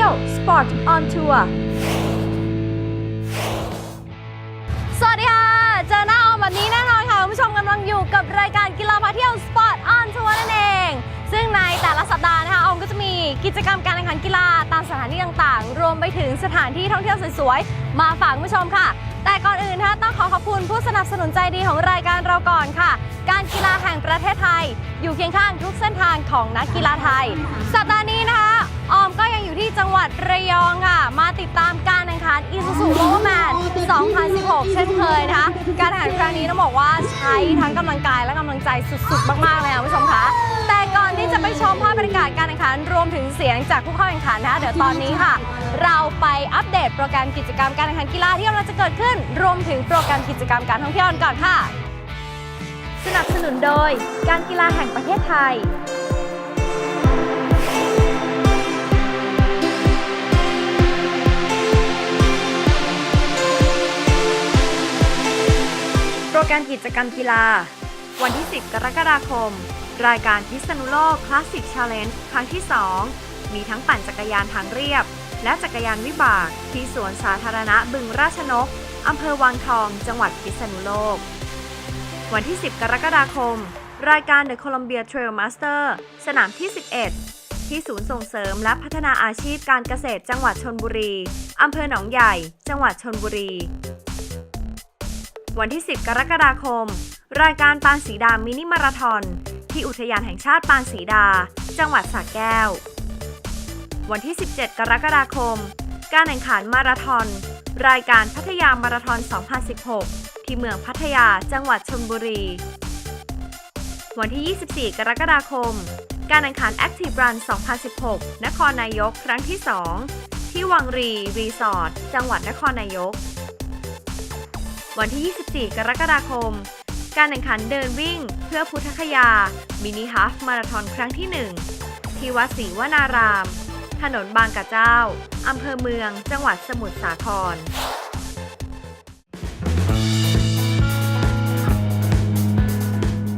ที่ยว Sport on Tour สวัสดีค่ะ เจอหน้าออมแบบนี้แน่นอนค่ะ คุณผู้ชมกำลังอยู่กับรายการกีฬาพาเที่ยว Sport on Tour นั่นเอง ซึ่งในแต่ละสัปดาห์นะคะออมก็จะมีกิจกรรมการแข่งขันกีฬาตามสถานที่ต่างๆ รวมไปถึงสถานที่ท่องเที่ยวสวยๆ มาฝากคุณผู้ชมค่ะ แต่ก่อนอื่นนะคะต้องขอขอบคุณผู้สนับสนุนใจดีของรายการเราก่อนค่ะ การกีฬาแห่งประเทศไทย อยู่เคียงข้างทุกเส้นทางของนักกีฬาไทย สัปดาห์นี้นะคะ ตามการแข่งขัน Isuzu Overman 2016 เช่นเคยนะคะ การแข่งขันครั้งนี้ต้องบอกว่าใช้ทั้งกำลังกายและกำลังใจสุด ๆ มากๆเลยค่ะผู้ชมคะแต่ก่อนที่จะไปชมภาพบรรยากาศการแข่งขันรวมถึงเสียงจากผู้เข้าแข่งขันนะคะเดี๋ยวตอนนี้ค่ะ เราไปอัปเดตโปรแกรมกิจกรรมการแข่งขันกีฬาที่กำลังจะเกิดขึ้น รวมถึงโปรแกรมกิจกรรมการท่องเที่ยวกันก่อนค่ะ สนับสนุนโดย การกีฬาแห่งประเทศไทย รแกรมกิจกรรมกีฬา วันที่ 10 กรกฎาคม รายการพิษณุโลกคลาสสิกชาเลนจ์ครั้งที่ 2 มีทั้งปั่นจักรยานทางเรียบ และจักรยานวิบาก ที่สวนสาธารณะบึงราชนก อำเภอวังทอง จังหวัดพิษณุโลก วันที่ 10 กรกฎาคม รายการ The Columbia Trail Master สนามที่ 11ที่ศูนย์ส่งเสริมและพัฒนาอาชีพการเกษตรจังหวัดชนบุรี อำเภอหนองใหญ่ จังหวัดชนบุรี วันที่ 10 กรกฎาคม รายการปานสีดามินิมาราทอนที่อุทยานแห่งชาติปานสีดา จังหวัดสระแก้ว วันที่ 17 กรกฎาคม การแข่งขันมาราธอนรายการพัทยามาราธอน 2016 ที่เมืองพัทยาจังหวัดชลบุรี วันที่ 24 กรกฎาคม การแข่งขัน Active Run 2016 นครนายกครั้งที่ 2 ที่วังรีรีสอร์ทจังหวัดนครนายก วันที่ 24 กรกฎาคม การแข่งขันเดินวิ่ง เพื่อพุทธคยา มินิฮาฟมาราธอนครั้งที่ 1 ที่วัดศรีวนาราม ถนนบางกะเจ้า อำเภอเมือง จังหวัดสมุทรสาคร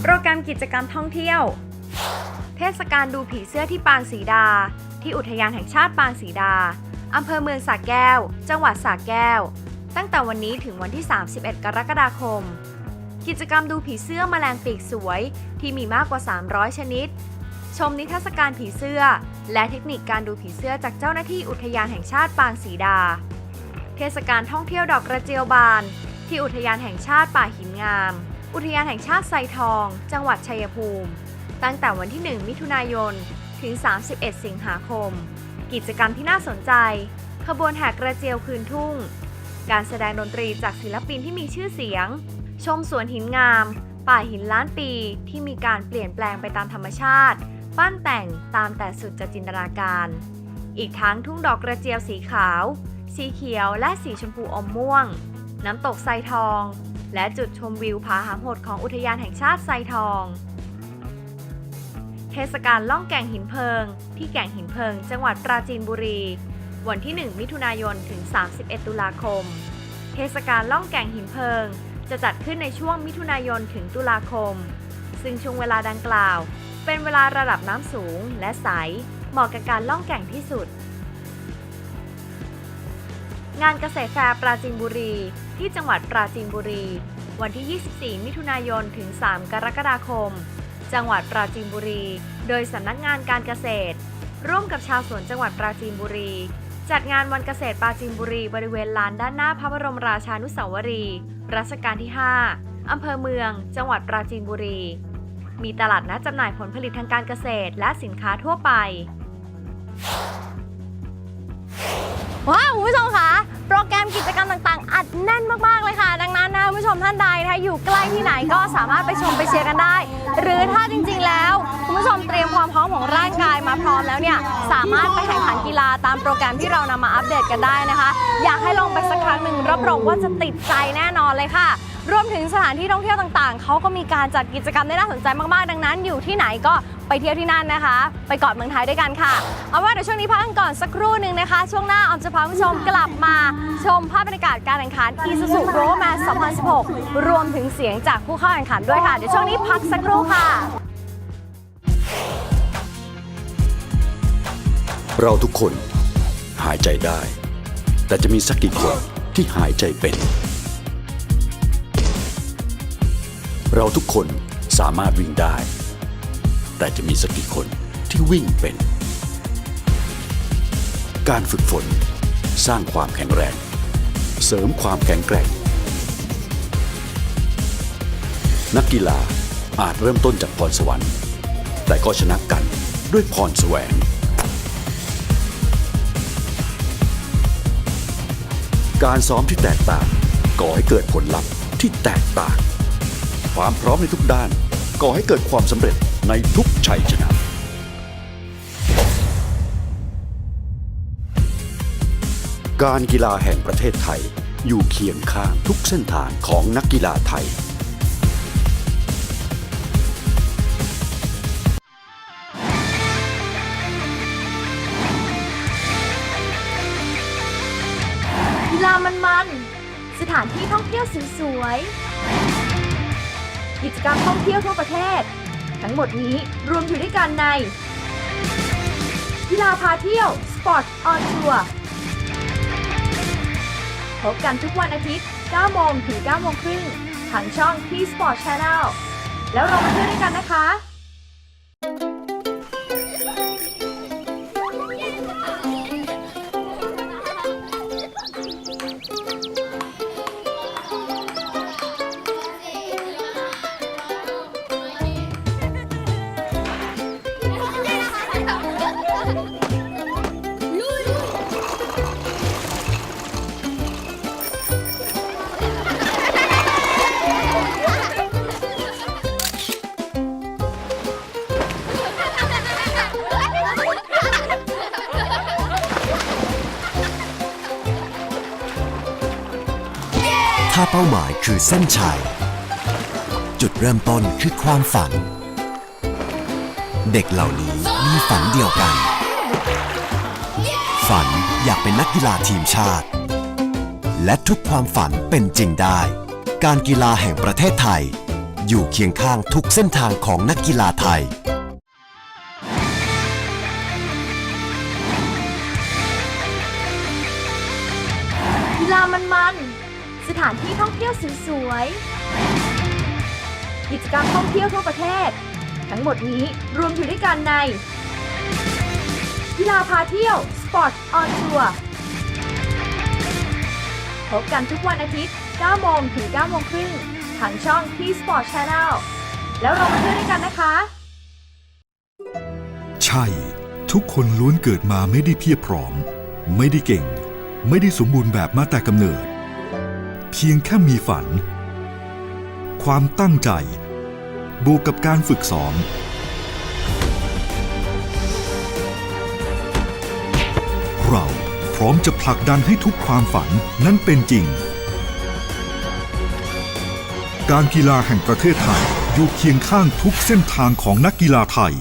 โปรแกรมกิจกรรมท่องเที่ยว เทศกาลดูผีเสื้อที่ปางสีดา ที่อุทยานแห่งชาติปางสีดา อำเภอเมืองสระแก้ว จังหวัดสระแก้ว ตั้งแต่วันนี้ถึงวันที่ 31 กรกฎาคม กิจกรรมดูผีเสื้อมแมลงปีกสวย ที่มีมากกว่า 300 ชนิด ชมนิทรรศการผีเสื้อ และเทคนิคการดูผีเสื้อจากเจ้าหน้าที่อุทยานแห่งชาติปางสีดา เทศกาลท่องเที่ยวดอกกระเจียวบาน ที่อุทยานแห่งชาติป่าหินงาม อุทยานแห่งชาติไซทอง จังหวัดชัยภูมิ ตั้งแต่วันที่ 1 มิถุนายน ถึง 31 สิงหาคม กิจกรรมที่น่าสนใจ ขบวนแห่กระเจียวคืนทุ่ง การแสดงดนตรีจากศิลปินที่มีชื่อเสียง ชมสวนหินงาม ป่าหินล้านปีที่มีการเปลี่ยนแปลงไปตามธรรมชาติ ปั้นแต่งตามแต่สุดจะจินตนาการ อีกทั้งทุ่งดอกกระเจียวสีขาว สีเขียวและสีชมพูอมม่วง น้ำตกไซทอง และจุดชมวิวผาหางหดของอุทยานแห่งชาติไซทองเทศกาลล่องแก่งหินเพลิง ที่แก่งหินเพลิง จังหวัดปราจีนบุรี วันที่ 1 มิถุนายนถึง 31 ตุลาคม เทศกาลล่องแก่งหินเพลิง จะจัดขึ้นในช่วงมิถุนายนถึงตุลาคม ซึ่งช่วงเวลาดังกล่าว เป็นเวลาระดับน้ำสูงและใส เหมาะกับการล่องแก่งที่สุด งานเกษตรแฟร์ปราจีนบุรี ที่จังหวัดปราจีนบุรี วันที่ 24 มิถุนายนถึง 3 กรกฎาคม จังหวัดปราจีนบุรี โดยสำนักงานการเกษตร ร่วมกับชาวสวนจังหวัดปราจีนบุรี จัดงานวันเกษตรปราจีนบุรีบริเวณลานด้านหน้าพระบรมราชานุสาวรีย์รัชกาลที่ 5 อำเภอเมือง จังหวัดปราจีนบุรี มีตลาดนัดจำหน่ายผลผลิตทางการเกษตรและสินค้าทั่วไป ว้าว ดังนั้นนะคุณผู้ชมท่านใดถ้าอยู่ใกล้ที่ไหนก็สามารถไปชมไปเชียร์กันได้ หรือถ้าจริงๆแล้วคุณผู้ชมเตรียมความพร้อมของร่างกายมาพร้อมแล้วเนี่ยสามารถไปแข่งขันกีฬาตามโปรแกรมที่เรานำมาอัปเดตกันได้นะคะ อยากให้ลองไปสักครั้งหนึ่งรับรองว่าจะติดใจแน่นอนเลยค่ะรวมถึงสถานที่ท่องเที่ยวต่างๆ เขาก็มีการจัดกิจกรรมได้น่าสนใจมากๆ ดังนั้น อยู่ที่ไหนก็ ไปเที่ยวที่นั่นนะคะ ไปเกาะเมืองไทยด้วยกันค่ะ เอาว่าเดี๋ยวช่วงนี้พักกันก่อนสักครู่หนึ่งนะคะ ช่วงหน้าออมจะพาคุณผู้ชมกลับมาชมภาพบรรยากาศการแข่งขัน Isuzu r o m a n 2016 รวมถึงเสียงจากผู้เข้าแข่งขันด้วยค่ะ เดี๋ยวช่วงนี้พักสักครู่ค่ะ เราทุกคนหายใจได้ แต่จะมีสักกี่คนที่หายใจเป็น เราทุกคนสามารถวิ่งได้ แต่จะมีสักกี่คนที่วิ่งเป็น การฝึกฝน สร้างความแข็งแรง เสริมความแข็งแกร่ง นักกีฬาอาจเริ่มต้นจากพรสวรรค์ แต่ก็ชนะกันด้วยพรแสวง การซ้อมที่แตกต่างก่อให้เกิดผลลัพธ์ที่แตกต่าง ความพร้อมในทุกด้านก่อให้เกิดความสำเร็จในทุก ชัยชนะการกีฬาแห่งประเทศไทย อยู่เคียงข้างทุกเส้นทางของนักกีฬาไทย กีฬามันๆสถานที่ท่องเที่ยวสวยๆกิจกรรมท่องเที่ยวทั่วประเทศ ทั้งหมดนี้รวมอยู่ด้วยกันในกีฬาพาเที่ยว สปอร์ตออนทัวร์พบกันทุกวันอาทิตย์ 9 โมงถึง 9 โมงครึ่งทางช่องที่ Sport Channel แล้วเรามาเที่ยวด้วยกันนะคะ ถ้าเป้าหมายคือเส้นชัย จุดเริ่มต้นคือความฝัน เด็กเหล่านี้มีฝันเดียวกัน ฝันอยากเป็นนักกีฬาทีมชาติ และทุกความฝันเป็นจริงได้ การกีฬาแห่งประเทศไทย อยู่เคียงข้างทุกเส้นทางของนักกีฬาไทย ถานที่ท่องเที่ยวสวยๆ กิจกรรมท่องเที่ยวทั่วประเทศ ทั้งหมดนี้รวมอยู่ด้วยกันในกีฬาพาเที่ยว Sport on Tour พบกันทุกวันอาทิตย์ 9 โมงถึง 9 โมงครึ่งทางช่อง T Sport Channel แล้วเรามาเที่ยวด้วยกันนะคะ ใช่ ทุกคนล้วนเกิดมาไม่ได้เพียบพร้อม ไม่ได้เก่ง ไม่ได้สมบูรณ์แบบมาแต่กำเนิด เพียงแค่มีฝัน ความตั้งใจ บวกกับการฝึกซ้อม เราพร้อมจะผลักดันให้ทุกความฝันนั้นเป็นจริง การกีฬาแห่งประเทศไทยอยู่เคียงข้างทุกเส้นทางของนักกีฬาไทย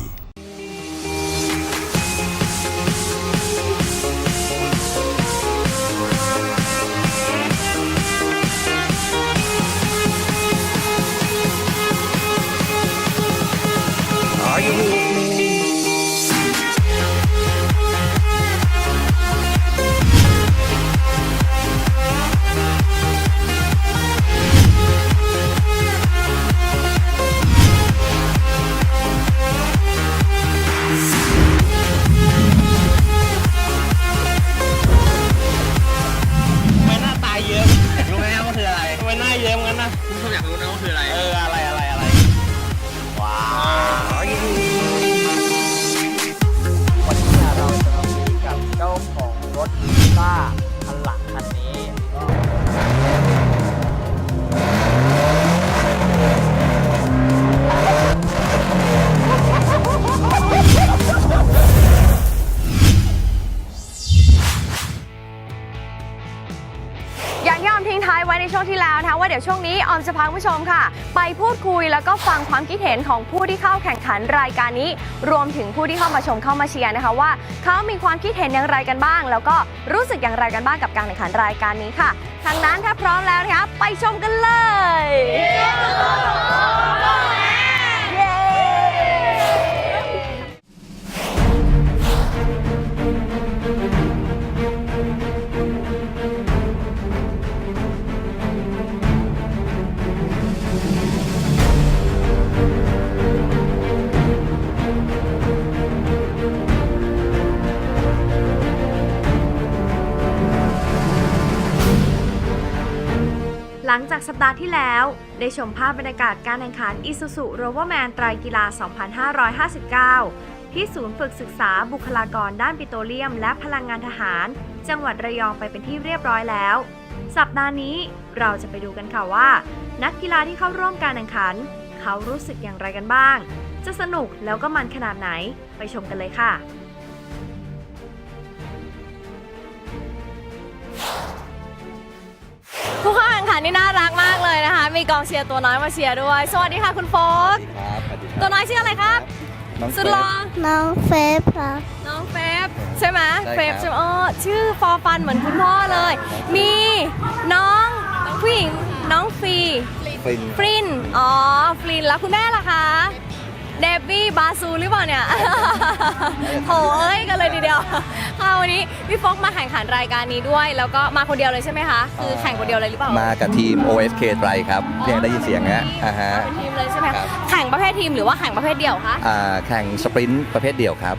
ผู้ชมค่ะ ไปพูดคุยแล้วก็ฟังความคิดเห็นของผู้ที่เข้าแข่งขันรายการนี้ รวมถึงผู้ที่เข้ามาชมเข้ามาเชียร์นะคะว่าเขามีความคิดเห็นอย่างไรกันบ้าง แล้วก็รู้สึกอย่างไรกันบ้างกับการแข่งขันรายการนี้ค่ะทางนั้นถ้าพร้อมแล้วนะคะไปชมกันเลยากสัปดาห์ที่แล้ว ได้ชมภาพบรรยากาศการแข่งขัน Isuzu Roverman ไตรกีฬา 2559 ที่ศูนย์ฝึกศึกษาบุคลากรด้านปิโตรเลียม และพลังงานทหาร จังหวัดระยองไปเป็นที่เรียบร้อยแล้ว สัปดาห์นี้เราจะไปดูกันค่ะว่า นักกีฬาที่เข้าร่วมการแข่งขัน เขารู้สึกอย่างไรกันบ้าง จะสนุกแล้วก็มันขนาดไหนไปชมกันเลยค่ะผู้เข้าแข่งขันนี่น่ารักมาก มีกองเชียร์ตัวน้อยมาเชียร์ด้วย สวัสดีค่ะคุณโฟกตัวน้อยชื่ออะไรครับสุดหล่อน้องเฟฟครับน้องเฟฟใช่ไหมใช่ครับเฟฟใช่ไหมอ๋อชื่อฟอร์ฟันเหมือนคุณพ่อเลย มีน้องผู้หญิงน้องฟรีฟินฟรินอ๋อฟรินแล้วคุณแม่ล่ะคะ เดบบี้บาซูหรือเปล่าเนี่ย โถเอ้ยกันเลยทีเดียว ค่ะวันนี้พี่ฟกมาแข่งขันรายการนี้ด้วย แล้วก็มาคนเดียวเลยใช่ไหมคะ คือแข่งคนเดียวเลยหรือเปล่า มากับทีม OSK ไตรครับเพียงได้ยินเสียงนะอ่าฮะ เป็นทีมเลยใช่ไหมครับ แข่งประเภททีมหรือว่าแข่งประเภทเดี่ยวคะ อ่าแข่งสปรินต์ประเภทเดี่ยวครับ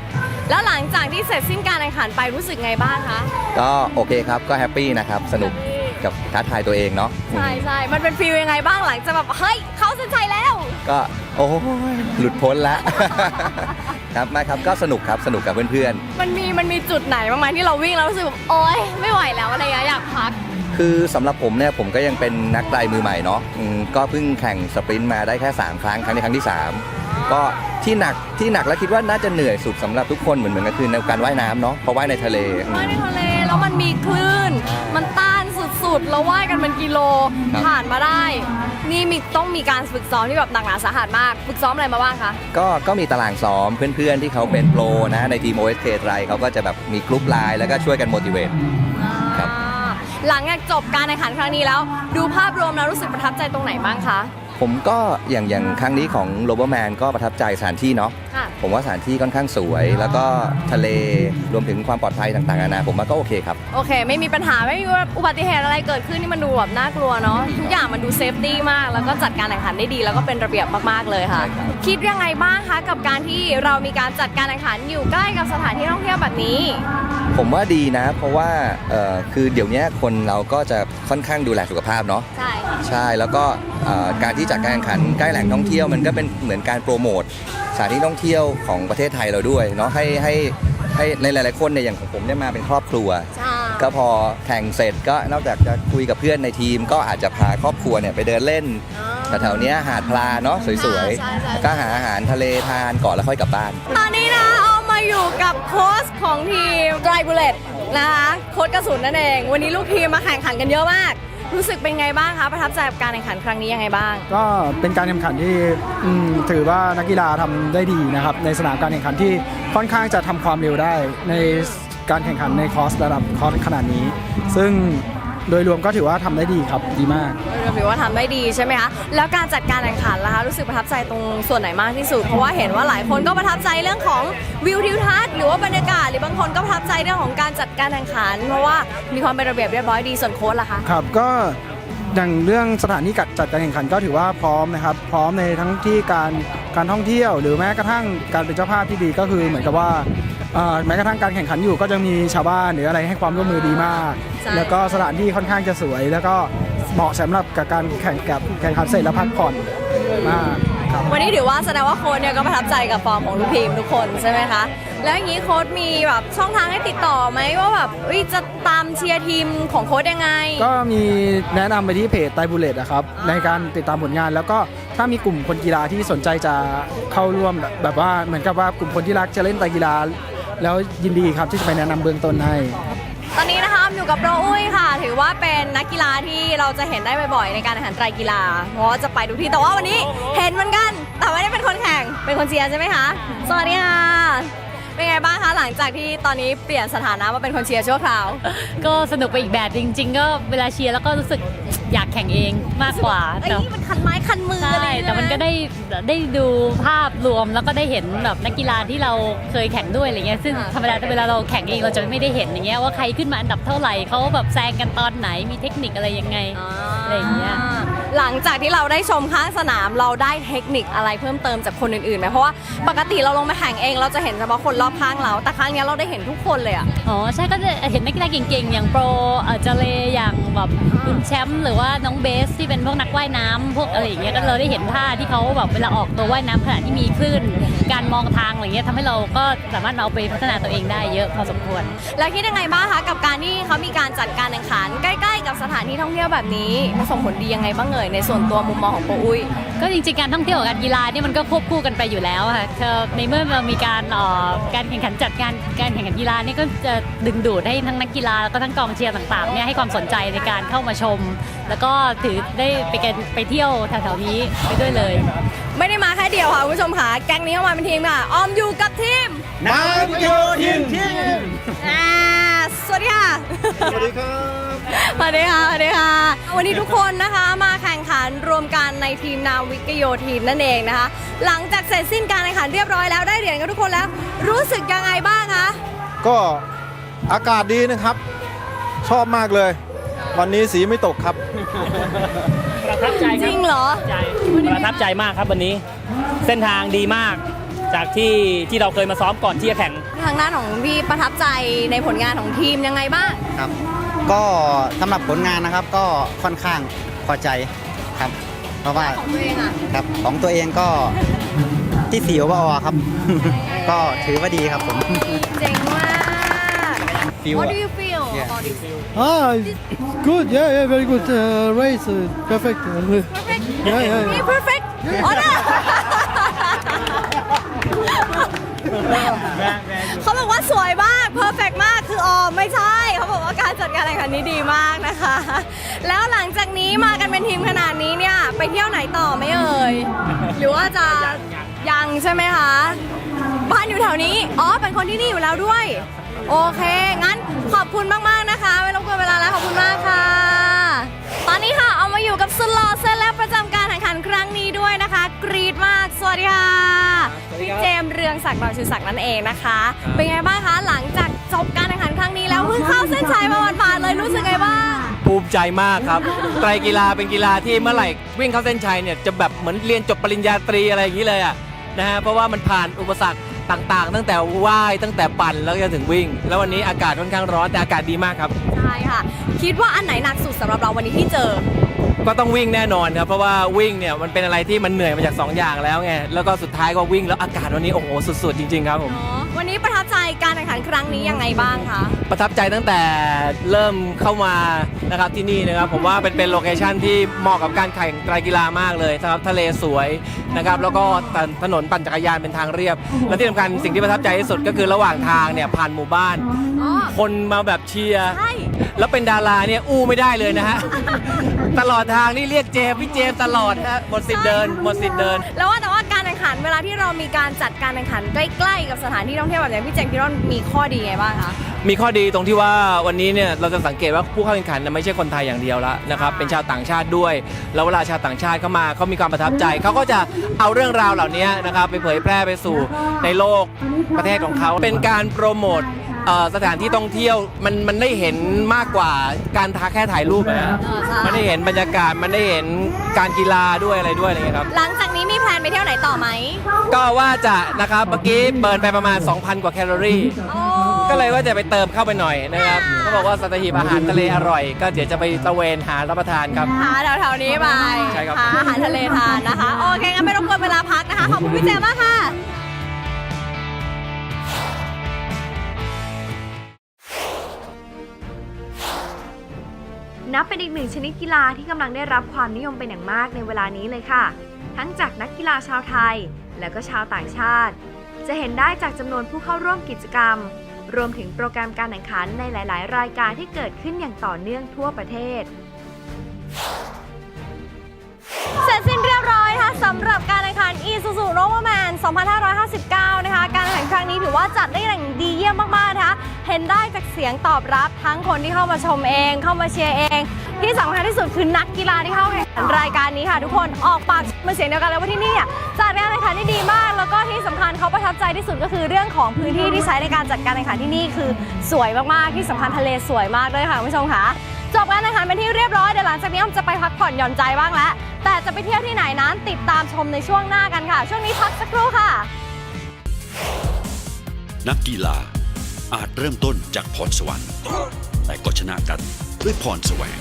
แล้วหลังจากที่เสร็จสิ้นการแข่งขันไปรู้สึกไงบ้างคะ ก็โอเคครับ ก็แฮปปี้นะครับ สนุกกับท้าทายตัวเองเนาะใช่ใช่มันเป็นฟีลยังไงบ้างหลังจากแบบเฮ้ยเข้าเส้นชัยแล้ว ก็ โอ้ยหลุดพ้นละ ครับไมาครับก็สนุกครับสนุกกับเพื่อนมันมีมันมีจุดไหนบ้างไหมที่เราวิ่งแล้วรู้สึกแบบโอ๊ยไม่ไหวแล้วอะไรอย่างเงี้ยอยากพัก ๆ คือสำหรับผมเนี่ยผมก็ยังเป็นนักไตรมือใหม่เนาะอืมก็เพิ่งแข่งสปรินต์มาได้แค่ 3 ครั้งครั้งนี้ครั้งที่ 3 ก็ที่หนักที่หนักแล้วคิดว่าน่าจะเหนื่อยสุดสำหรับทุกคนเหมือนเหมือนกันคือในการว่ายน้ำเนาะเพราะว่ายในทะเลอืม ว่ายในทะเลแล้วมันมีคลื่น มันต้า นสุดๆแล้วว่ายกันเป็นกิโลครับ ผ่านมาได้ นี่มีต้องมีการฝึกซ้อมที่แบบหนักหนาสาหัสมากฝึกซ้อมอะไรมาบ้างคะก็ก็มีตารางซ้อมเพื่อนๆที่เขาเป็นโปรนะในทีม OSK ไตรเขาก็จะแบบมีกรุ๊ปไลน์แล้วก็ช่วยกัน motivate ครับ อ่าหลังจากจบการแข่งขันครั้งนี้แล้ว ดูภาพรวมแล้วรู้สึกประทับใจตรงไหนบ้างคะ ผมก็อย่างอย่างครั้งนี้ของโรเบอร์แมนก็ประทับใจสถานที่เนาะค่ะ ผมว่าสถานที่ค่อนข้างสวย แล้วก็ทะเลรวมถึงความปลอดภัยต่างๆนานาผมว่าก็โอเคครับ โอเค ไม่มีปัญหาไม่มีอุบัติเหตุอะไรเกิดขึ้นนี่มันดูแบบน่ากลัวเนาะทุกอย่างมันดูเซฟตี้มาก แล้วก็จัดการแข่งขันได้ดี แล้วก็เป็นระเบียบมากๆเลยค่ะ ใช่ครับ คิดยังไงบ้างคะกับการที่เรามีการจัดการแข่งขันอยู่ใกล้กับสถานที่ท่องเที่ยวแบบนี้ ผมว่าดีนะ เพราะว่าเอ่อคือเดี๋ยวนี้คนเราก็จะค่อนข้างดูแลสุขภาพเนาะใช่ค่ะใช่แล้วก็เอ่อการที่จัดการแข่งขันใกล้แหล่งท่องเที่ยวมันก็เป็นเหมือนการโปรโมทสถานที่ท่องเที่ยวของประเทศไทยเราด้วยเนาะให้ให้ให้ในหลาย ๆ คนเนี่ยอย่างของผมเนี่ยมาเป็นครอบครัว ใช่ก็พอแข่งเสร็จก็นอกจากจะคุยกับเพื่อนในทีม ก็อาจจะพาครอบครัวเนี่ยไปเดินเล่นแถวๆเนี้ยหาดพลาเนาะสวยใช่ใช่ๆก็หาอาหารทะเลทานก่อนแล้วค่อยกลับบ้าน ตอนนี้นะเอยู่กับโค้ชของทีมไตรบุเลตนะคะโค้ชกระสุนนั่นเอง วันนี้ลูกทีมมาแข่งขันกันเยอะมาก รู้สึกเป็นไงบ้างคะประทับใจกับการแข่งขันครั้งนี้ยังไงบ้าง ก็เป็นการแข่งขันที่อืมถือว่านักกีฬาทำได้ดีนะครับ ในสนามการแข่งขันที่ค่อนข้างจะทำความเร็วได้ในการแข่งขันในคอร์สระดับคอร์สขนาดนี้ ซึ่ง โดยรวมก็ถือว่าทำได้ดีครับดีมากเราถือว่าทำได้ดีใช่ไหมคะแล้วการจัดการแข่งขันล่ะคะรู้สึกประทับใจตรงส่วนไหนมากที่สุดเพราะว่าเห็นว่าหลายคนก็ประทับใจเรื่องของวิวทิวทัศน์หรือว่าบรรยากาศหรือบางคนก็ประทับใจเรื่องของการจัดการแข่งขัน เพราะว่ามีความเป็นระเบียบเรียบร้อยดีส่วนโค้ชล่ะคะครับก็อย่างเรื่องสถานที่จัดจัดการแข่งขันก็ถือว่าพร้อมนะครับ พร้อมในทั้งที่การการท่องเที่ยว หรือแม้กระทั่งการเป็นเจ้าภาพที่ดีก็คือเหมือนกับว่าเอ่อ แม้กระทั่งการแข่งขันอยู่ก็จะมีชาวบ้านหรืออะไรให้ความร่วมมือดีมาก ใช่ แล้วก็สถานที่ค่อนข้างจะสวย แล้วก็เหมาะสำหรับกับการแข่งกับแข่งขันเสร็จแล้วพักผ่อนมากครับวันนี้ถือว่าแสดงว่าโค้ชเนี่ยก็ประทับใจกับฟอร์มของลูกทีมทุกคนใช่ไหมคะ แล้วอย่างนี้โค้ชมีแบบช่องทางให้ติดต่อไหมว่าแบบเอ้ยจะตามเชียร์ทีมของโค้ชยังไง ก็มีแนะนำไปที่เพจไตบุเลตนะครับอ่า ในการติดตามผลงาน แล้วก็ถ้ามีกลุ่มคนกีฬาที่สนใจจะเข้าร่วมแบบแบบว่าเหมือนกับว่ากลุ่มคนที่รักจะเล่นไตรกีฬา แล้วยินดีครับที่จะไปแนะนำเบื้องต้นให้ ตอนนี้นะคะอยู่กับโปรอุ้ยค่ะ ถือว่าเป็นนักกีฬาที่เราจะเห็นได้บ่อยๆในการแข่งขันไตรกีฬา เพราะว่าจะไปทุกที่แต่ว่าวันนี้เห็นเหมือนกัน แต่ไม่ได้เป็นคนแข่งเป็นคนเชียร์ใช่ไหมคะสวัสดีค่ะ เป็นไงบ้างคะหลังจากที่ตอนนี้เปลี่ยนสถานะมาเป็นคนเชียร์ชั่วคราว ก็สนุกไปอีกแบบจริง ๆ ก็เวลาเชียร์แล้วก็รู้สึกอยากแข่งเองมากกว่าเอ้แต่ยมันคันไม้คันมืออะไรใช่อย่างเงี้ยแต่มันก็ได้ได้ดูภาพรวมแล้วก็ได้เห็นแบบนักกีฬาที่เราเคยแข่งด้วยอะไรเงี้ยซึ่งธรรมดาเวลาเราแข่งเองเราจะไม่ได้เห็นอย่างเงี้ยว่าใครขึ้นมาอันดับเท่าไหร่เขาแบบแซงกันตอนไหนมีเทคนิคอะไรยังไง อะไรอย่างเงี้ย หลังจากที่เราได้ชมข้างสนามเราได้เทคนิคอะไรเพิ่มเติมจากคนอื่นๆไหมเพราะว่าปกติเราลงมาแข่งเองเราจะเห็นเฉพาะคนรอบข้างเราแต่ครั้งเนี้ยเราได้เห็นทุกคนเลยอะ อ๋อใช่ก็จะเห็นนักกีฬาเก่งๆ อย่างโปรเอ่อเจเลอย่างแบบคุณแชมป์หรือว่าว่าน้องเบสที่เป็นพวกนักว่ายน้ำพวกอะไรอย่างเงี้ยก็เราได้เห็นท่าที่เขาแบบเวลาออกตัวว่ายน้ำขณะที่มีคลื่นการมองทางอะไรเงี้ยทำให้เราก็สามารถเอาไปพัฒนาตัวเองได้เยอะพอสมควร แล้วคิดยังไงบ้างคะกับการที่เขามีการจัดการแข่งขันใกล้ ๆ กับสถานที่ท่องเที่ยวแบบนี้มันส่งผลดียังไงบ้างเอ่ยในส่วนตัวมุมมองของโปรอุ้ย ก็จริงๆการท่องเที่ยวกับการกีฬาเนี่ยมันก็ควบคู่กันไปอยู่แล้วค่ะคือในเมื่อเรามีการเอ่อการแข่งขันจัดการการแข่งขันกีฬาเนี่ยก็จะดึงดูดให้ทั้งนักกีฬาแล้วก็ทั้งกองเชียร์ต่างๆเนี่ยให้ความสนใจในการเข้ามาชม แล้วก็ถือได้ไปกันไปเที่ยวแถวๆนี้ไปด้วยเลย ไม่ได้มาแค่เดียวค่ะคุณผู้ชมค่ะแก๊งนี้เข้ามาเป็นทีมค่ะออมอยู่กับทีมนักโยทินทีมอ่าสวัสดีค่ะ สวัสดีครับ สวัสดีค่ะสวัสดีค่ะ วันนี้ทุกคนนะคะมาแข่ง ขันรวมกันในทีมนาวิกโยธินนั่นเองนะคะ หลังจากเสร็จสิ้นการแข่งขันเรียบร้อยแล้วได้เหรียญกันทุกคนแล้ว รู้สึกยังไงบ้างคะก็อากาศดีนะครับ ชอบมากเลย วันนี้สีไม่ตกครับ ประทับใจจครัริบงเหรอ ใจประทับใจมากครับวันนี้ เส้นทางดีมาก จากที่ที่เราเคยมาซ้อมก่อนที่จะแข่ง ทางด้านของพี่ประทับใจในผลงานของทีมยังไงบ้าง ครับ ก็สำหรับผลงานนะครับก็ค่อนข้างพอใจ ครับ เพราะว่าของตัวเองอะครับของตัวเองก็ที่สี่โอเวอร์ครับ ก็ถือว่าดีครับผม เจ๋งมาก Feel What what? do you feel Yeah. about this Ah, good. Yeah, yeah, very good uh, race. Uh, perfect. perfect Yeah, yeah, yeah. Me perfect อ๋อนะ เขาบอกว่าสวยมาก perfect มากคือออมไม่ใช่เขาบอกว่าการจัดการแข่งขันนี้ดีมากนะคะ แล้วหลังจากนี้มากันเป็นทีมขนาดนี้เนี่ยไปเที่ยวไหนต่อไหมเอ่ยหรือว่าจะยังใช่ไหมคะบ้านอยู่แถวนี้อ๋อเป็นคนที่นี่อยู่แล้วด้วย โอเค งั้นขอบคุณมากๆนะคะ ไม่รบกวนเวลาแล้วขอบคุณมากค่ะ ตอนนี้ค่ะเอามาอยู่กับสลอเซเลบประจำการแข่งขันครั้งนี้ด้วยนะคะ กรีดมากสวัสดีค่ะ พี่เจมส์เรืองศักดิ์ดาวชูศักดิ์นั่นเองนะคะเป็นไงบ้างคะหลังจากจบการแข่งขันครั้งนี้แล้วเพิ่งเข้าเส้นชัยมาวันผ่านๆเลยรู้สึกไงบ้างภูมิใจมากครับ ไตรกีฬาเป็นกีฬาที่เมื่อไหร่วิ่งเข้าเส้นชัยเนี่ยจะแบบเหมือนเรียนจบปริญญาตรีอะไรอย่างนี้เลยอะนะฮะเพราะว่ามันผ่านอุปสรรคต่างๆ ตั้งแต่ว่ายตั้งแต่ปั่นแล้วก็ถึงวิ่ง แล้ววันนี้อากาศค่อนข้างร้อนแต่อากาศดีมากครับ ใช่ค่ะ คิดว่าอันไหนหนักสุดสำหรับเราวันนี้ที่เจอ ก็ต้องวิ่งแน่นอนครับเพราะว่าวิ่งเนี่ยมันเป็นอะไรที่มันเหนื่อยมาจากสองอย่างแล้วไงแล้วก็สุดท้ายก็วิ่งแล้วอากาศวันนี้โอ้โหสุดๆจริงๆครับผมเนาะวันนี้ประทับใจการแข่งขันครั้งนี้ยังไงบ้างคะประทับใจตั้งแต่เริ่มเข้ามานะครับที่นี่นะครับผมว่าเป็นเป็นโลเคชันที่เหมาะกับการแข่งไตรกีฬามากเลยนะครับทะเลสวยนะครับแล้วก็ถนนปั่นจักรยานเป็นทางเรียบ และที่สำคัญสิ่งที่ประทับใจที่สุดก็คือระหว่างทางเนี่ยผ่านหมู่บ้านอ๋อคนมาแบบเชียร์ใช่แล้วเป็นดาราเนี่ยอู้ไม่ได้เลยนะฮะ ตลอดทางนี่เรียกเจมส์พี่เจมส์ตลอดฮะหมดสิทธิ์เดินหมดสิทธิ์เดิน แล้วว่าแต่ว่าการแข่งขันเวลาที่เรามีการจัดการแข่งขันใกล้ๆกับสถานที่ท่องเที่ยวแบบนี้พี่เจงคิดว่ามีข้อดีไงบ้างคะ มีข้อดีตรงที่ว่าวันนี้เนี่ยเราจะสังเกตว่าผู้เข้าแข่งขันน่ะไม่ใช่คนไทยอย่างเดียวละนะครับเป็นชาวต่างชาติด้วย แล้วเวลาชาวต่างชาติเข้ามาเขามีความประทับใจเขาก็จะเอาเรื่องราวเหล่านี้นะครับไปเผยแพร่ไปสู่ในโลกประเทศของเขาเป็นการโปรโมท เอ่อสถานที่ท่องเที่ยวมันมันได้เห็นมากกว่าการทาแค่ถ่ายรูปนะฮะเออใช่ มันได้เห็นบรรยากาศมันได้เห็นการกีฬาด้วยอะไรด้วยอะไรอย่างเงี้ยครับ หลังจากนี้มีแพลนไปเที่ยวไหนต่อไหมก็ว่าจะนะครับเมื่อกี้เบิร์นไปประมาณ 2,000 กว่าแคลอรี่ โอ้ก็เลยว่าจะไปเติมเข้าไปหน่อยนะครับเขาบอกว่าสัตหีบอาหารทะเลอร่อย ก็เดี๋ยวจะไปตระเวนหารับประทานครับ หาแถวๆนี้ไปใช่ครับ หาอาหารทะเลทานนะคะ โอเคงั้นไม่รบกวนเวลาพักนะคะ ขอบคุณพี่เจมส์มากค่ะ นับเป็นอีกหนึ่งชนิดกีฬาที่กำลังได้รับความนิยมเป็นอย่างมากในเวลานี้เลยค่ะ ทั้งจากนักกีฬาชาวไทย และก็ชาวต่างชาติ จะเห็นได้จากจำนวนผู้เข้าร่วมกิจกรรม รวมถึงโปรแกรมการแข่งขันในหลาย ๆ รายการที่เกิดขึ้นอย่างต่อเนื่องทั่วประเทศเสร็จสิ้นเรียบร้อยค่ะสำหรับการแข่งขัน Isuzu r o v e r Man 2559 นะคะ การแข่งขันครั้งนี้ถือว่าจัดได้อย่างดีเยี่ยมมากๆนะคะ เห็นได้จากเสียงตอบรับทั้งคนที่เข้ามาชมเอง เข้ามาเชียร์เอง ที่สำคัญที่สุดคือนักกีฬาที่เข้าแข่งขันรายการนี้ค่ะ ทุกคนออกปากเป็นเสียงเดียวกันเลยว่าที่นี่เนี่ยจัดการแข่งขันได้ดีมาก แล้วก็ที่สำคัญเขาประทับใจที่สุดก็คือเรื่องของพื้นที่ที่ใช้ในการจัดการแข่งขันที่นี่คือสวยมากๆที่สำคัญทะเลสวยมากด้วยค่ะคุณผู้ชมค่ะจบการแข่งขันเป็นที่เรียบร้อยเดี๋ยวหลังจากนี้ออมจะไปพักผ่อนหย่อนใจบ้างแล้วแต่จะไปเที่ยวที่ไหนนั้นติดตามชมในช่วงหน้ากันค่ะ ช่วงนี้พักสักครู่ค่ะ นักกีฬา อาจเริ่มต้นจากพรสวรรค์ แต่ก็ชนะกันด้วยพรแสวง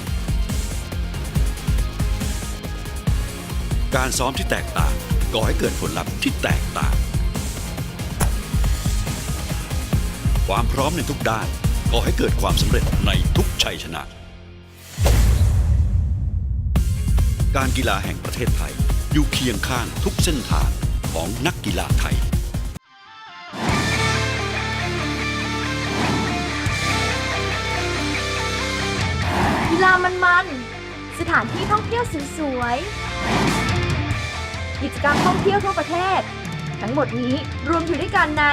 การซ้อมที่แตกต่างก่อให้เกิดผลลัพธ์ที่แตกต่าง ความพร้อมในทุกด้านก่อให้เกิดความสำเร็จในทุกชัยชนะ การกีฬาแห่งประเทศไทยอยู่เคียงข้างทุกเส้นทางของนักกีฬาไทย ฬามันๆ สถานที่ท่องเที่ยวสวยๆ กิจกรรมท่องเที่ยวทั่วประเทศ ทั้งหมดนี้รวมอยู่ด้วยกันใน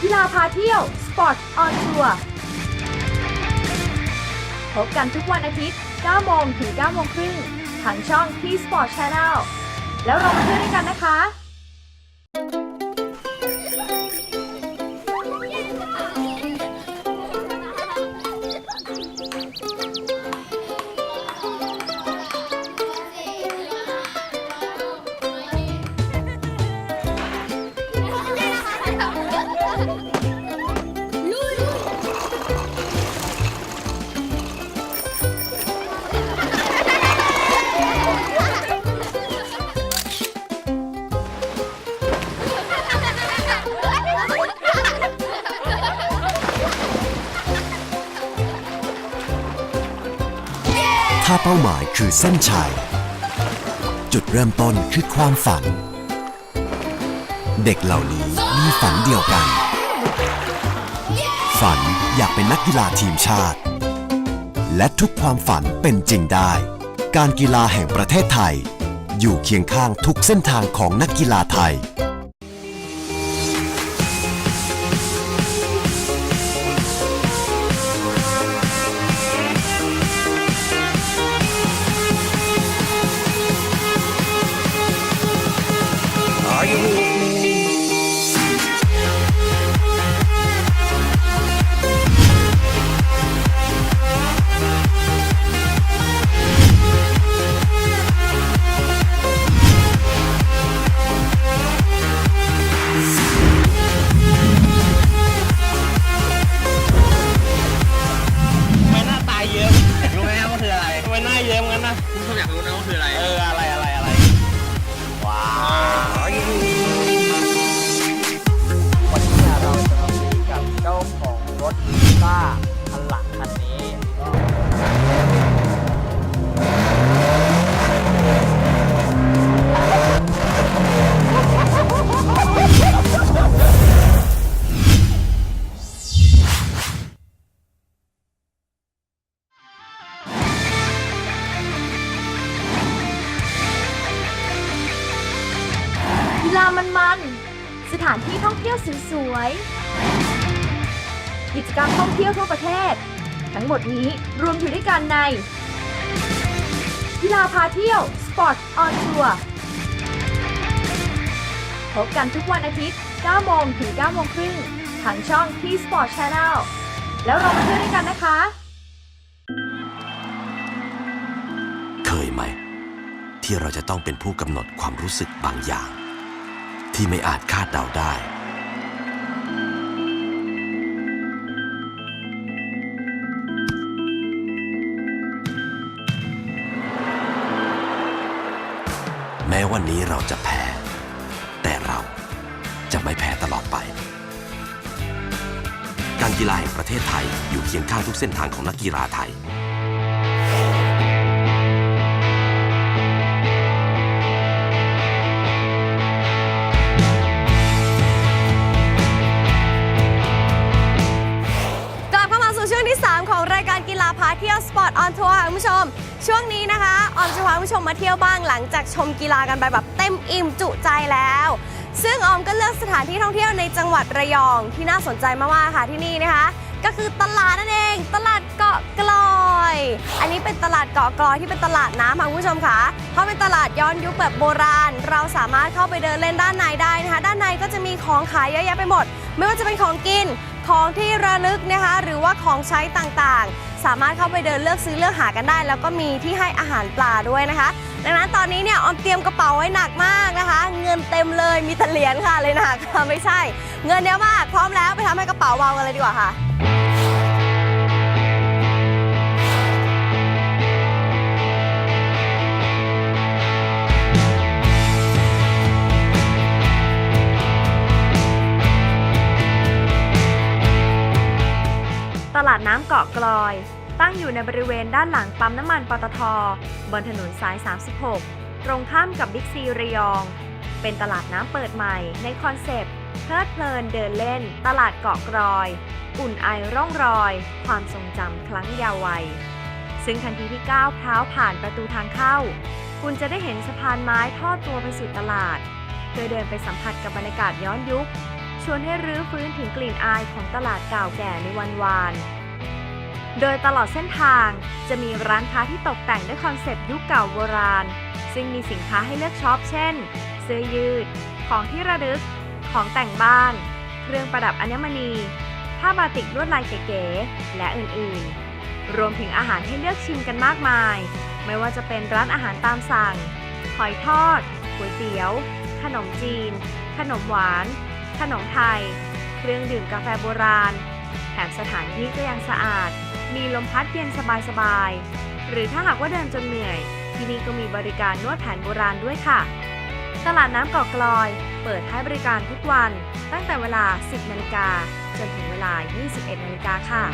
กีฬาพาเที่ยว Sport on Tour พบกันทุกวันอาทิตย์ 9 โมงถึง 9 โมงครึ่งทางช่อง T Sport Channel แล้วเรามาเที่ยวด้วยกันนะคะ เส้นชัย จุดเริ่มต้นคือความฝัน เด็กเหล่านี้มีฝันเดียวกัน ฝันอยากเป็นนักกีฬาทีมชาติ และทุกความฝันเป็นจริงได้ การกีฬาแห่งประเทศไทย อยู่เคียงข้างทุกเส้นทางของนักกีฬาไทย พลังคันนี้ ในกีฬาพาเที่ยว Sport on Tour พบกันทุกวันอาทิตย์ 9 โมงถึง 9 โมงครึ่งทางช่อง T Sport Channel แล้วเรามาเที่ยวด้วยกันนะคะ เคยไหม ที่เราจะต้องเป็นผู้กำหนดความรู้สึกบางอย่าง ที่ไม่อาจคาดเดาได้ วันนี้เราจะแพ้ แต่เราจะไม่แพ้ตลอดไป การกีฬาแห่งประเทศไทยอยู่เคียงข้างทุกเส้นทางของนักกีฬาไทย ช่วงนี้นะคะออมจะพาผู้ชมมาเที่ยวบ้างหลังจากชมกีฬากันไปแบบเต็มอิ่มจุใจแล้ว ซึ่งออมก็เลือกสถานที่ท่องเที่ยวในจังหวัดระยองที่น่าสนใจมากๆค่ะที่นี่นะคะ ก็คือตลาดนั่นเอง ตลาดเกาะกลอย อันนี้เป็นตลาดเกาะกลอยที่เป็นตลาดน้ำค่ะคุณผู้ชมค่ะเพราะเป็นตลาดย้อนยุคแบบโบราณ เราสามารถเข้าไปเดินเล่นด้านในได้นะคะ ด้านในก็จะมีของขายเยอะแยะไปหมด ไม่ว่าจะเป็นของกินของที่ระลึกนะคะ หรือว่าของใช้ต่างๆ สามารถเข้าไปเดินเลือกซื้อเลือกหากันได้ แล้วก็มีที่ให้อาหารปลาด้วยนะคะ ดังนั้นตอนนี้เนี่ยออมเตรียมกระเป๋าไว้หนักมากนะคะ เงินเต็มเลยมีแต่เหรียญค่ะเลยหนักค่ะไม่ใช่ เงินเยอะมากพร้อมแล้วไปทำให้กระเป๋าเบากันเลยดีกว่าค่ะาะกลอย ตั้งอยู่ในบริเวณด้านหลังปั๊มน้ำมันปตท บนถนนสาย 36 ตรงข้ามกับบิ๊กซีระยอง เป็นตลาดน้ำเปิดใหม่ในคอนเซปต์เพลิดเพลินเดินเล่น ตลาดเกาะกรอย อุ่นไอร่องรอย ความทรงจำครั้งยาววัย ซึ่งทันทีที่ก้าวเท้าผ่านประตูทางเข้า คุณจะได้เห็นสะพานไม้ทอดตัวไปสู่ตลาดเพื่อเดินไปสัมผัสกับบรรยากาศย้อนยุคชวนให้รื้อฟื้นถึงกลิ่นอายของตลาดเก่าแก่ในวันวาน โดยตลอดเส้นทางจะมีร้านค้าที่ตกแต่งด้วยคอนเซปต์ยุคเก่าโบราณ ซึ่งมีสินค้าให้เลือกช็อปเช่น เสื้อยืด ของที่ระลึก ของแต่งบ้าน เครื่องประดับอัญมณี ผ้าบาติกลวดลายเก๋ๆ และอื่นๆ รวมถึงอาหารให้เลือกชิมกันมากมาย ไม่ว่าจะเป็นร้านอาหารตามสั่ง หอยทอด ก๋วยเตี๋ยว ขนมจีน ขนมหวาน ขนมไทย เครื่องดื่มกาแฟโบราณ แถมสถานที่ก็ยังสะอาด มีลมพัดเย็นสบายๆ หรือถ้าหากว่าเดินจนเหนื่อย ที่นี่ก็มีบริการนวดแผนโบราณด้วยค่ะ ตลาดน้ำเกาะกลอย เปิดให้บริการทุกวัน ตั้งแต่เวลา 10 นาฬิกาจนถึงเวลา 21 นาฬิกาค่ะ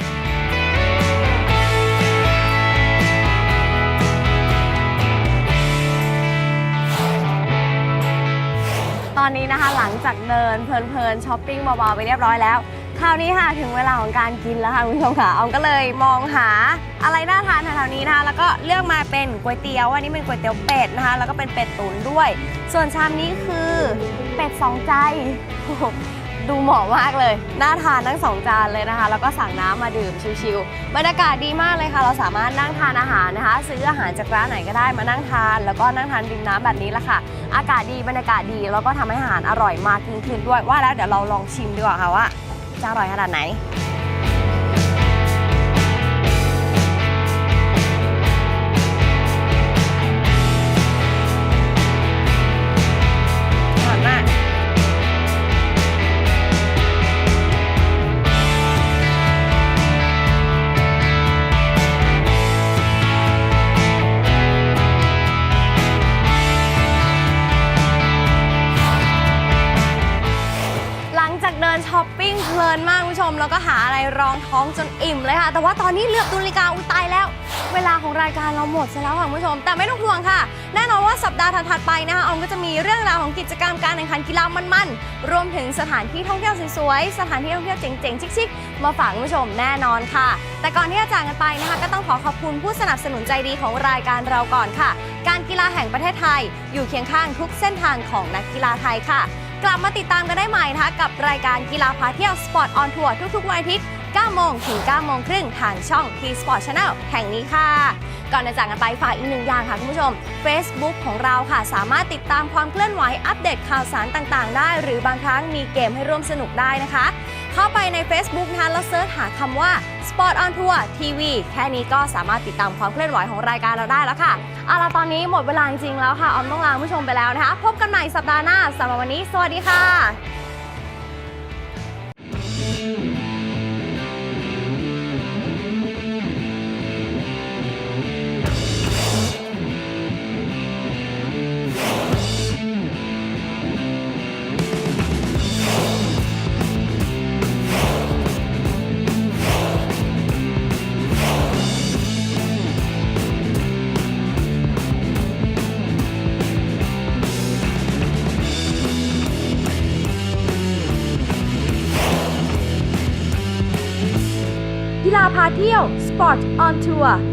ตอนนี้นะคะหลังจากเดินเพลินๆช้อปปิ้งเบาๆไปเรียบร้อยแล้ว คราวนี้ค่ะถึงเวลาของการกินแล้วค่ะคุณผู้ชมค่ะออมก็เลยมองหาอะไรน่าทานแถวๆนี้นะคะแล้วก็เลือกมาเป็นก๋วยเตี๋ยว อันนี้เป็นก๋วยเตี๋ยวเป็ดนะคะ แล้วก็เป็นเป็ดตุ๋นด้วย ส่วนชามนี้คือเป็ดสองใจโอ้โหดูเหมาะมากเลย น่าทานทั้งสองจานเลยนะคะ แล้วก็สั่งน้ำมาดื่มชิลๆบรรยากาศดีมากเลยค่ะ เราสามารถนั่งทานอาหารนะคะ ซื้ออาหารจากร้านไหนก็ได้มานั่งทาน แล้วก็นั่งทานริมน้ำแบบนี้ละค่ะ อากาศดีบรรยากาศดีแล้วก็ทำให้อาหารอร่อยมากยิ่งขึ้นด้วยว่าแล้วเดี๋ยวเราลองชิมดีกว่าค่ะว่า จะอร่อยขนาดไหน ว่าตอนนี้เหลือบดูนาฬิกาอุยตายแล้ว เวลาของรายการเราหมดซะแล้วค่ะคุณผู้ชม แต่ไม่ต้องห่วงค่ะ แน่นอนว่าสัปดาห์ถัดๆไปนะคะออมก็จะมีเรื่องราวของกิจกรรมการแข่งขันกีฬามันๆ รวมถึงสถานที่ท่องเที่ยวสวยๆ สถานที่ท่องเที่ยวเจ๋งๆ ชิคๆ มาฝากคุณผู้ชมแน่นอนค่ะ แต่ก่อนที่จะจากกันไปนะคะ ก็ต้องขอขอบคุณผู้สนับสนุนใจดีของรายการเราก่อนค่ะ การกีฬาแห่งประเทศไทย อยู่เคียงข้างทุกเส้นทางของนักกีฬาไทยค่ะ กลับมาติดตามกันได้ใหม่นะคะกับรายการกีฬาพาเที่ยว Sport on Tour ทุกๆวันอาทิตย์ 9 โมงถึง 9 โมงครึ่งทางช่อง T Sport Channel แห่งนี้ค่ะ ก่อนจะจากกันไปฝากอีกหนึ่งอย่างค่ะคุณผู้ชม Facebook ของเราค่ะสามารถติดตามความเคลื่อนไหวอัปเดตข่าวสารต่างๆ ได้ หรือบางครั้งมีเกมให้ร่วมสนุกได้นะคะ เข้าไปใน Facebook นะคะแล้วเซิร์ชหาคำว่า Sport on Tour TV แค่นี้ก็สามารถติดตามความเคลื่อนไหวของรายการเราได้แล้วค่ะเอาละตอนนี้หมดเวลาจริงๆแล้วค่ะออมต้องลาคุณผู้ชมไปแล้วนะคะ พบกันใหม่สัปดาห์หน้าสำหรับวันนี้ สวัสดีค่ะ ideal spot on tour.